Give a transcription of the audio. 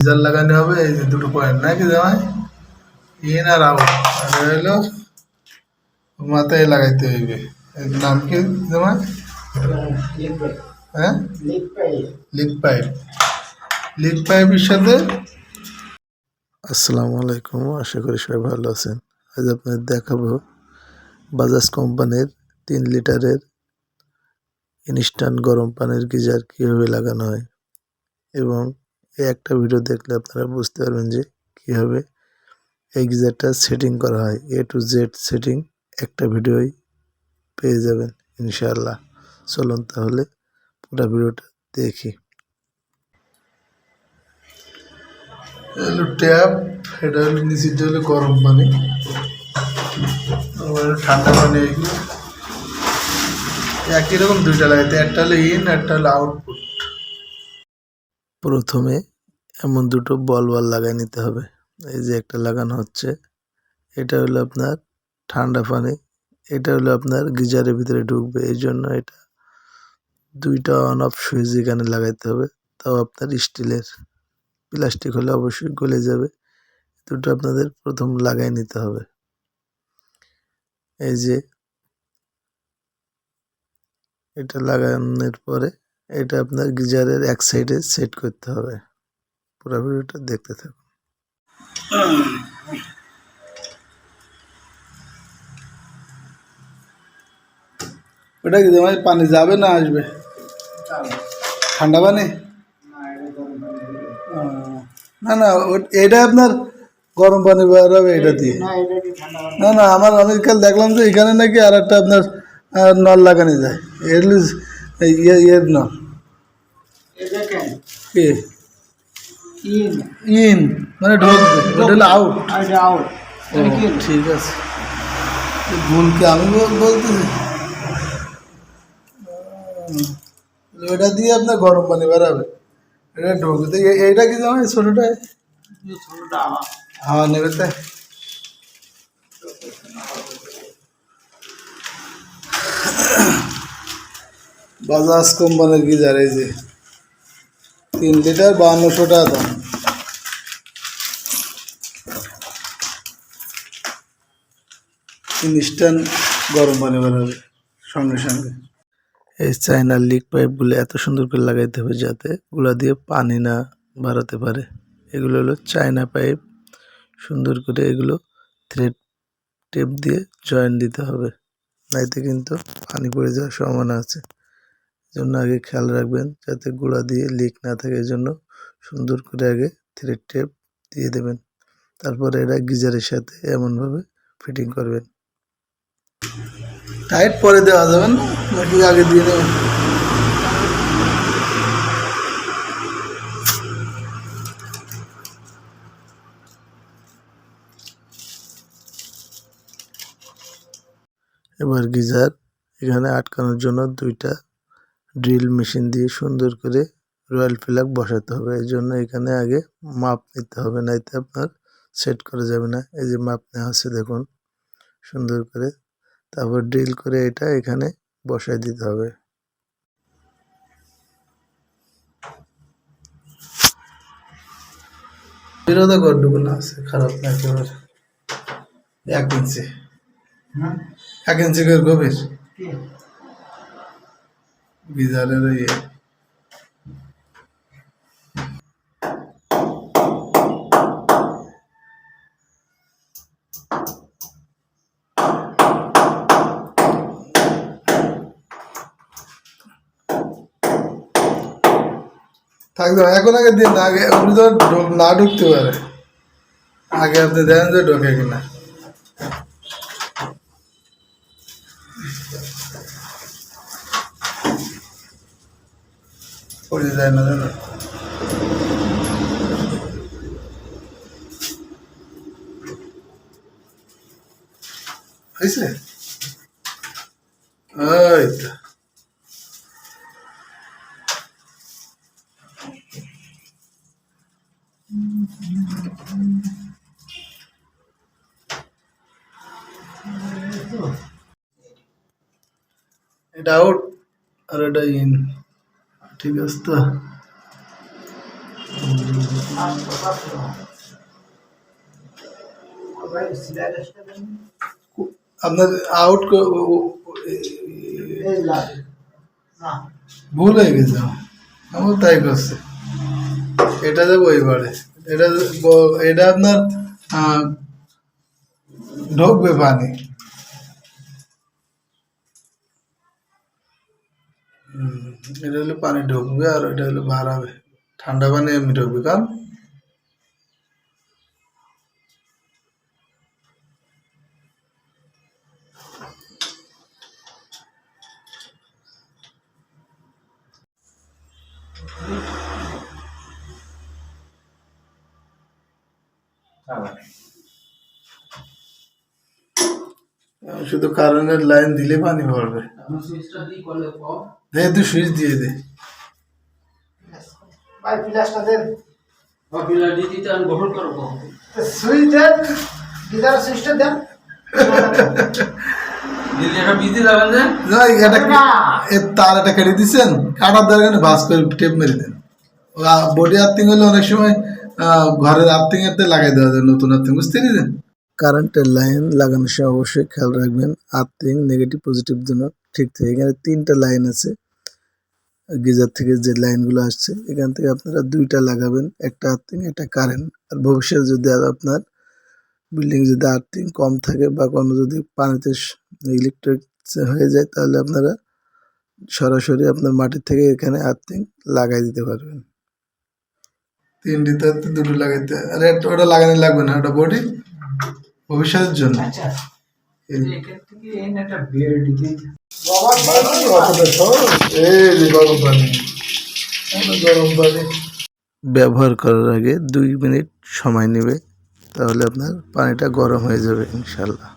Geyser লাগানো হবে, এই যে দুটো পয়েন্ট নাকি জামাই? ইন আর আউট আর মাথায় লাগাইতে হইবে। নাম কি জামাই? হ্যাঁ? Leak pipe. লিক পাইপের সাথে আসসালামু আলাইকুম, আশা করি সবাই ভালো আছেন। আজ আপনাদের দেখাবো বাজাজ কোম্পানির তিন লিটারের ইনস্ট্যান্ট গরম পানির গিজার কীভাবে লাগানো হয় এবং এই একটা ভিডিও দেখলে আপনারা বুঝতে পারবেন যে কীভাবে এই গিজারটা সেটিং করা হয়। এ টু জেড সেটিং একটা ভিডিওই পেয়ে যাবেন ইনশাআল্লাহ। চলুন তাহলে পুরো ভিডিওটা দেখি। হলো ট্যাপ এটা হলো নিচেরটা হলো গরম পানি। আবার ঠান্ডা পানি। এগুলো একই রকম দুইটা লাগাইতে একটা হলো ইন একটা হলো আউটপুট প্রথমে এমন দুটো বল বল লাগাই নিতে হবে। এই যে একটা লাগানো হচ্ছে, এটা হলো আপনার ঠান্ডা পানি, এটা হলো আপনার গিজারের ভিতরে ঢুকবে, এই জন্য এটা দুইটা অন অফ সুইচ এখানে লাগাইতে হবে, তাও আপনার স্টিলের। প্লাস্টিক হলে অবশ্যই গলে যাবে দুটো আপনাদের প্রথম লাগাই নিতে হবে। এই যে এটা লাগানোর পরে এটা আপনার গিজারের এক সাইডে সেট করতে হবে। পুরো ভিডিওটা দেখতে থাকুন ওটা কি তোমার পানি যাবে না আসবে ঠান্ডা পানি ও, না না ও- এটা আপনার গরম পানি বেরোবে এটা দিয়ে না না আমার আমি কাল দেখলাম যে এখানে নাকি আর একটা আপনার আহ, নল লাগানো যায় এর লিস- এই ইয়ে ইয়ের নল কি ইন মানে ঢুকবে ওটা হলো আউট ও ঠিক আছে এ ভুলকে আমি বল- বলতেছি ও, ওটা দিয়ে আপনার গরম পানি বেরাবে এটা ঢুকবে এ- এইটা কি জানো এই ছোটোটা হাওয়া নেবে তাই বাজাজ কোম্পানির গিজার এই যে তিন লিটার বাহান্নশো টাকা দাম। ইনস্ট্যান্ট গরম পানি বেরোবে সঙ্গে সঙ্গে। এই চাইনার লিক পাইপগুলো এত সুন্দর করে লাগাইতে হবে যাতে গুলা দিয়ে পানি না বাড়াতে পারে। এগুলো হলো চায়না পাইপ সুন্দর করে এগুলো থ্রেড টেপ দিয়ে জয়েন দিতে হবে। নাইতে কিন্তু পানি পড়ে যাওয়ার সম্ভাবনা আছে। জন্য আগে খেয়াল রাখবেন যাতে গুঁড়া দিয়ে লিক না থাকে জন্য সুন্দর করে আগে থ্রেড টেপ দিয়ে দেবেন। তারপরে এটা গিজারের সাথে এমনভাবে ফিটিং করবেন। টাইট পরে দেওয়া যাবে না নাকি আগে দিয়ে দেবেন। এবার গিজার এখানে আটকানোর জন্য দুইটা ড্রিল মেশিন দিয়ে সুন্দর করে রয়্যাল ফ্ল্যাগ বসাতে হবে। এই জন্য এখানে আগে মাপ নিতে হবে নাইতে আপনার সেট করা যাবে না। এই যে মাপ নেওয়া আছে দেখুন সুন্দর করে। তারপর ড্রিল করে এটা এখানে বসাই দিতে হবে। বিরোধা গড্ডুকু আছে খারাপ না একেবারে। এক ইঞ্চি। এক ইঞ্চি করে গভীর। গিজারের ইয়ে। থাকবে এখন আগে দিন, আগে উনি তো না ঢুকতে পারে। আগে আপনি দেখেন যে ঢোকে কিনা। পড়ে যায় না জানো হয়েছে ওই তো এটা আউট আর এটা ইন ঠিক আছে তো আপনার আউট ভুল হয়ে গেছে আমার। তাই করছে। এটা যাব এবারে। এটা এটা আপনার ঢুকবে পানি। এটা হলো পানি ঢুকবে আর এটা হলো বাড়াবে। ঠান্ডা পানি এমনি ঢুকবে, কারণ শুধু কারেন্টের লাইন দিলে পানি পড়বে দে তুই সুইচ দিয়ে দে। ভাই ফ্ল্যাশটা দেন। গ্রহণ করব। সুইচ দেন গিজার সুইচটা দেন। একটা বিধি যাবেন যে না এটা না। এর তার এটা কেটে দিচ্ছেন কাটার দ্বারা কেন ভাস করে টেপ মেরে দেন। বডি আর্থিং হলে অনেক সময় আহ, ঘরের আর্থিং এর লাগাই দেওয়া যায় নতুন আর্থিং বুঝতে পেরেছেন? কারেন্টের লাইন লাগানোর সময় অবশ্যই খেয়াল রাখবেন। আর্থিং নেগেটিভ পজিটিভ জন্য ঠিক থাকে এখানে তিনটা লাইন আছে। গিজার থেকে যে লাইনগুলো আসছে এখান থেকে আপনারা দুইটা লাগাবেন একটা আর্থিং একটা কারেন্ট আর ভবিষ্যতে যদি আর আপনার বিল্ডিং যদি আর্থিং কম থাকে বা কোনো যদি পানিতে ইলেকট্রিক হয়ে যায় তাহলে আপনারা সরাসরি আপনার মাটির থেকে এখানে আর্থিং লাগাই দিতে পারবেন। তিনটিতে দুটো লাগাইতে আরে একটা- ওটা লাগানো লাগবে না ওটা বডি? ভবিষ্যতের জন্য। ব্যবহার করার আগে দুই মিনিট সময় নেবে তাহলে আপনার পানিটা গরম হয়ে যাবে ইনশাল্লাহ